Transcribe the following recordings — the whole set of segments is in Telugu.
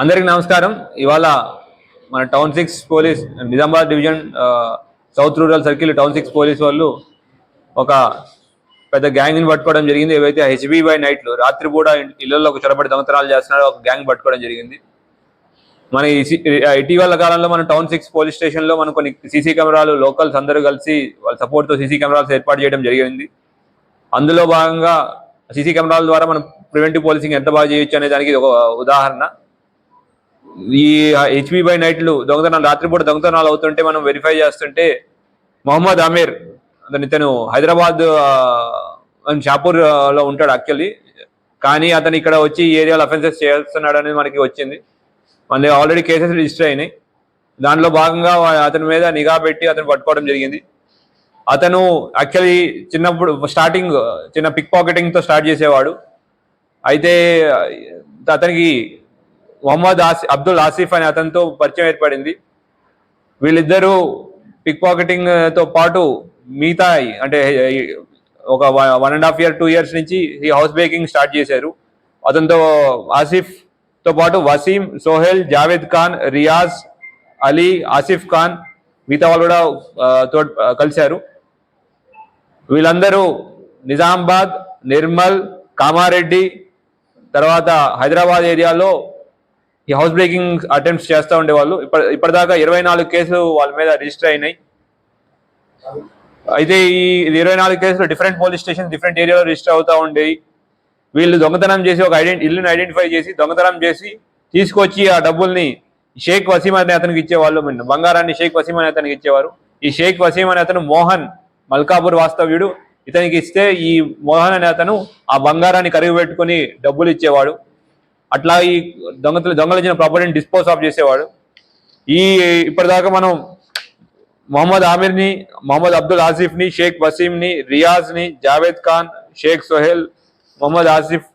అందరికి నమస్కారం. ఇవాళ మన town six police Nizamabad division south rural circle town six police వాళ్ళు ఒక పెద్ద గ్యాంగ్ని పట్టుకోవడం జరిగింది. ఏవైతే హెచ్బి బై నైట్లు రాత్రి కూడా ఇళ్ళలో చొరబడి దొంగతనాలు చేస్తున్నారో ఒక గ్యాంగ్ పట్టుకోవడం జరిగింది. మన ఈ సి- ఇటీవల కాలంలో మన టౌన్ సిక్స్ పోలీస్ స్టేషన్లో మనం కొన్ని సీసీ కెమెరాలు లోకల్స్ అందరూ కలిసి వాళ్ళ సపోర్ట్తో సీసీ కెమెరాలు ఏర్పాటు చేయడం జరిగింది. అందులో భాగంగా సీసీ కెమెరాల ద్వారా మనం ప్రివెంటివ్ పోలీసింగ్ ఎంత బాగా చేయొచ్చు అనే దానికి ఒక ఉదాహరణ. ఈ హెచ్పి బై నైట్లు దొంగతనాలు రాత్రిపూట దొంగతనాలు అవుతుంటే మనం వెరిఫై చేస్తుంటే మొహమ్మద్ అమీర్ అతను ఇతను హైదరాబాద్ ఆ, షాపూర్లో ఉంటాడు యాక్చువల్లీ కానీ అతను ఇక్కడ వచ్చి ఈ ఏరియాలో అఫెన్సెస్ చేస్తున్నాడు అనేది మనకి వచ్చింది. మళ్ళీ ఆల్రెడీ కేసెస్ రిజిస్టర్ అయినాయి. దాంట్లో భాగంగా అతని మీద నిఘా పెట్టి అతను పట్టుకోవడం జరిగింది. అతను యాక్చువల్లీ చిన్నప్పుడు స్టార్టింగ్ చిన్న పిక్ పాకెటింగ్తో స్టార్ట్ చేసేవాడు. అయితే అతనికి మొహమ్మద్ ఆసి అబ్దుల్ ఆసిఫ్ అనే అతనితో పరిచయం ఏర్పడింది. వీళ్ళిద్దరూ పిక్ పాకెటింగ్తో పాటు మిగతా అంటే ఒక one and half year two years నుంచి ఈ హౌస్ బ్రేకింగ్ స్టార్ట్ చేశారు. అతనితో ఆసిఫ్తో పాటు వసీం సోహెల్ జావేద్ ఖాన్ రియాజ్ అలీ ఆసిఫ్ ఖాన్ మిగతా వాళ్ళు కూడా తో కలిశారు. వీళ్ళందరూ నిజామాబాద్ నిర్మల్ కామారెడ్డి తర్వాత హైదరాబాద్ ఏరియాలో ఈ హౌస్ బ్రేకింగ్ అటెంప్ట్స్ చేస్తూ ఉండేవాళ్ళు. ఇప్పటి ఇప్పటిదాకా ఇరవై నాలుగు కేసులు వాళ్ళ మీద రిజిస్టర్ అయినాయి. అయితే ఈ ఇరవై నాలుగు కేసులు డిఫరెంట్ పోలీస్ స్టేషన్ డిఫరెంట్ ఏరియాలో రిజిస్టర్ అవుతూ ఉండేవి వీళ్ళు దొంగతనం చేసి ఒక ఐడెంటి ఇల్లుని ఐడెంటిఫై చేసి దొంగతనం చేసి తీసుకొచ్చి ఆ డబ్బుల్ని షేక్ వసీం అనే అతనికి ఇచ్చేవాళ్ళు. బంగారాన్ని షేక్ వసీం అనే అతనికి ఇచ్చేవారు. ఈ షేక్ వసీం అనే అతను మోహన్ మల్కాపూర్ వాస్తవ్యుడు. ఇతనికి ఇస్తే ఈ మోహన్ అనే అతను ఆ బంగారాన్ని కరిగి పెట్టుకుని డబ్బులు ఇచ్చేవాడు. అట్లా ఈ దొంగతలు దొంగలు ఇచ్చిన ప్రాపర్టీని డిస్పోజ్ ఆఫ్ చేసేవాడు. ఈ ఇప్పటిదాకా మనం మొహమ్మద్ ఆమిర్ని మొహమ్మద్ అబ్దుల్ ఆసిఫ్ని షేక్ వసీమ్ని రియాజ్ని జావేద్ ఖాన్ షేక్ సోహెల్ మొహమ్మద్ ఆసిఫ్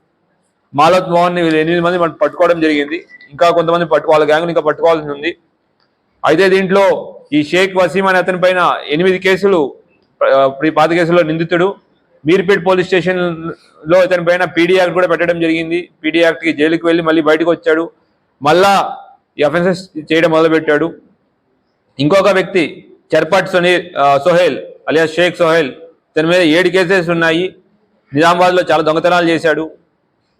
మాలత్ మోహన్ వీళ్ళు ఎనిమిది మంది మనం పట్టుకోవడం జరిగింది. ఇంకా కొంతమంది పట్టు వాళ్ళ గ్యాంగ్ ఇంకా పట్టుకోవాల్సి ఉంది. అయితే దీంట్లో ఈ షేక్ వసీం అనే అతని పైన ఎనిమిది కేసులు పాత కేసుల్లో నిందితుడు మీర్పేట్ పోలీస్ స్టేషన్లో ఇతని పైన పీడీ యాక్ట్ కూడా పెట్టడం జరిగింది. పీడీ యాక్ట్కి జైలుకి వెళ్ళి మళ్ళీ బయటకు వచ్చాడు. మళ్ళా ఈ అఫెన్సెస్ చేయడం మొదలుపెట్టాడు. ఇంకొక వ్యక్తి చర్పట్ సునీల్ సోహెల్ అలియా షేక్ సోహెల్ ఇతని మీద ఏడు కేసెస్ ఉన్నాయి. నిజామాబాద్లో చాలా దొంగతనాలు చేశాడు.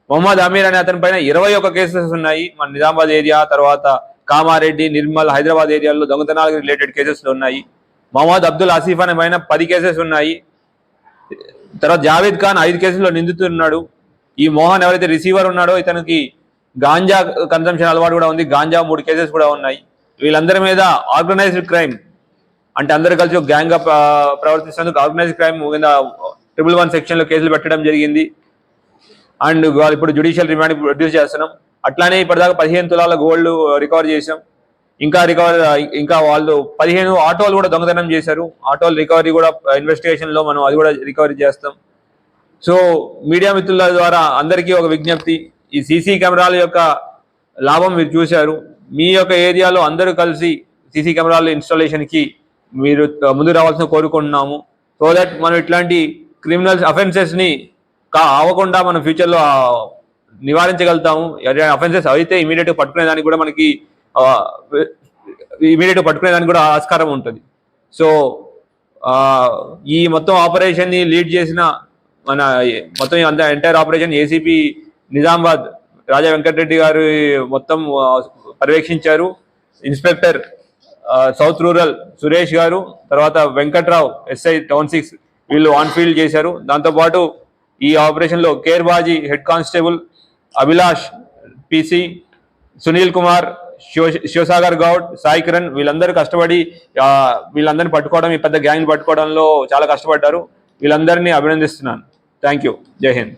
మొహమ్మద్ అమీర్ అనే అతని పైన ఇరవై ఒక కేసెస్ ఉన్నాయి. మన నిజామాబాద్ ఏరియా తర్వాత కామారెడ్డి నిర్మల్ హైదరాబాద్ ఏరియాలో దొంగతనాలకు రిలేటెడ్ కేసెస్ ఉన్నాయి. మొహమ్మద్ అబ్దుల్ ఆసిఫ్ అనే పైన పది కేసెస్ ఉన్నాయి. తర్వాత జావేద్ ఖాన్ ఐదు కేసుల్లో నిందితున్నాడు ఈ మోహన్ ఎవరైతే రిసీవర్ ఉన్నాడో ఇతనికి గాంజా కన్సంప్షన్ అలవాటు కూడా ఉంది. గాంజా మూడు కేసెస్ కూడా ఉన్నాయి. వీళ్ళందరి మీద ఆర్గనైజ్డ్ క్రైమ్. అంటే అందరు కలిసి ఒక గ్యాంగ్గా ప్రవర్తిస్తున్నందుకు ఆర్గనైజ్డ్ క్రైమ్ కింద ట్రిపుల్ వన్ సెక్షన్లో కేసులు పెట్టడం జరిగింది. అండ్ వాళ్ళు ఇప్పుడు జుడిషియల్ రిమాండ్ ప్రొడ్యూస్ చేస్తున్నాం. అట్లానే ఇప్పటిదాకా పదిహేను తులాల గోల్డ్ రికవర్ చేసాం ఇంకా రికవరీ ఇంకా వాళ్ళు పదిహేను ఆటోలు కూడా దొంగతనం చేశారు. ఆటోల రికవరీ కూడా ఇన్వెస్టిగేషన్లో మనం అది కూడా రికవరీ చేస్తాం. సో మీడియా మిత్రుల ద్వారా అందరికీ ఒక విజ్ఞప్తి. ఈ సీసీ కెమెరాల యొక్క లాభం మీరు చూశారు. మీ యొక్క ఏరియాలో అందరూ కలిసి సీసీ కెమెరాల ఇన్స్టాలేషన్కి మీరు ముందు రావాల్సిన కోరుకుంటున్నాము. సో దట్ మనం ఇట్లాంటి క్రిమినల్స్ అఫెన్సెస్ని కా అవ్వకుండా మనం ఫ్యూచర్లో నివారించగలుగుతాము. అఫెన్సెస్ అయితే ఇమీడియట్గా పట్టుకునే దానికి కూడా మనకి ఇమీడియట్ పట్టుకునేదానికి పట్టుకునే దానికి కూడా ఆస్కారం ఉంటుంది. సో ఈ మొత్తం ఆపరేషన్ని లీడ్ చేసిన మన మొత్తం అంత entire operation ACP Nizamabad Raja Venkatareddy గారు మొత్తం పర్యవేక్షించారు. ఇన్స్పెక్టర్ సౌత్ రూరల్ సురేష్ గారు తర్వాత వెంకట్రావు ఎస్ఐ టౌన్ సిక్స్ వీళ్ళు ఆన్ ఫీల్డ్ చేశారు. దాంతోపాటు ఈ ఆపరేషన్లో care Baji head constable Abhilash PC Sunil Kumar Shiva- Shivasagar Goud Sai Kiran వీళ్ళందరూ కష్టపడి వీళ్ళందరిని వీళ్ళందరినీ పట్టుకోవడం ఈ పెద్ద గ్యాంగ్ పట్టుకోవడంలో చాలా కష్టపడ్డారు. వీళ్ళందరినీ అభినందిస్తున్నాను. Thank you. జై హింద్.